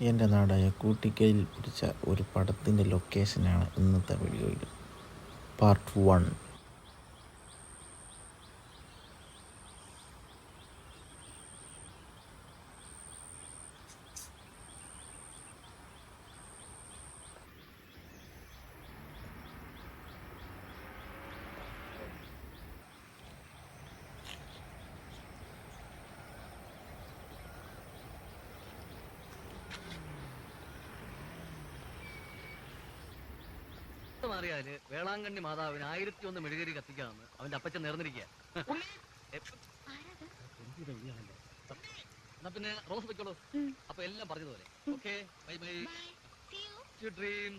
എന്റെ നാടായ കൂട്ടിക്കയിൽ പിടിച്ച ഒരു പടത്തിന്റെ ലൊക്കേഷനാണ് ഇന്നത്തെ വീഡിയോയിൽ പാർട്ട് വൺ മാറിയാൽ വേളാങ്കണ്ണി മാതാവിന് ആയിരത്തി ഒന്ന് മെഴുകരി കത്തിക്കാമെന്ന് അവന്റെ അപ്പച്ചൻ നേർന്നിരിക്കുക. എന്നാ പിന്നെ റോസ് വെക്കോളൂ അപ്പൊ എല്ലാം പറഞ്ഞതുപോലെ. Okay bye bye. ഡ്രീം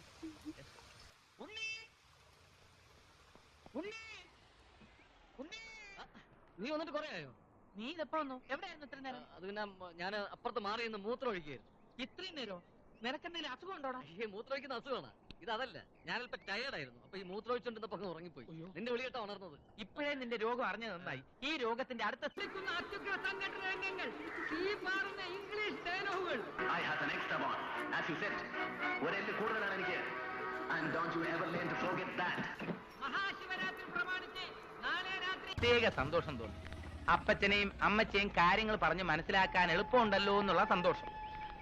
നീ വന്നിട്ട് കൊറേ ആയോ? നീ ഇതെപ്പോ വന്നു? എവിടെയായിരുന്നു ഇത്രയും നേരം? അത് പിന്നെ ഞാൻ അപ്പുറത്ത് മാറി നിന്ന് മൂത്രം ഒഴിക്കുകയായിരുന്നു. ഇത്രയും നേരോ? നിനക്കെന്തെങ്കിലും അസുഖം ഉണ്ടോടാ? മൂത്രം ഒഴിക്കുന്ന അസുഖമാണ്? ഇത് അതല്ല ഞാനല്പം ടയേർഡായിരുന്നു അപ്പൊ ഈ മൂത്രം ഒഴിച്ചോണ്ടിരുന്നപ്പോ അങ്ങ് ഉറങ്ങിപ്പോയി. നിന്റെ വിളിയിട്ട ഉണർന്നത്. ഇപ്പോഴേ നിന്റെ രോഗം അറിഞ്ഞത് നന്നായി. ഈ രോഗത്തിന്റെ അടുത്ത രംഗങ്ങൾ ഈ മാറുന്ന ഇംഗ്ലീഷ് ഡയലോഗുകൾ. I have the next award. As you said, ഒരെല്ല് കൂടുതലാണ് എനിക്ക്. And don't you ever learn to forget that. Mahashivratri പ്രമാണിച്ച് നാളെ രാത്രി പ്രത്യേക സന്തോഷം തോന്നി. അപ്പച്ചനെയും അമ്മച്ചയും കാര്യങ്ങൾ പറഞ്ഞ് മനസ്സിലാക്കാൻ എളുപ്പമുണ്ടല്ലോ എന്നുള്ള സന്തോഷം.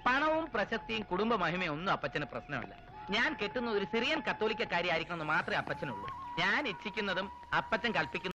പണവും പ്രശസ്തിയും കുടുംബ മഹിമയും ഒന്നും അപ്പച്ചന് പ്രശ്നമല്ല. ഞാൻ കെട്ടുന്ന ഒരു സിറിയൻ കത്തോലിക്കക്കാരി ആയിരിക്കണം എന്ന് മാത്രമേ അപ്പച്ചനുള്ളൂ. ഞാൻ ഇച്ഛിക്കുന്നതും അപ്പച്ചൻ കൽപ്പിക്കുന്നതും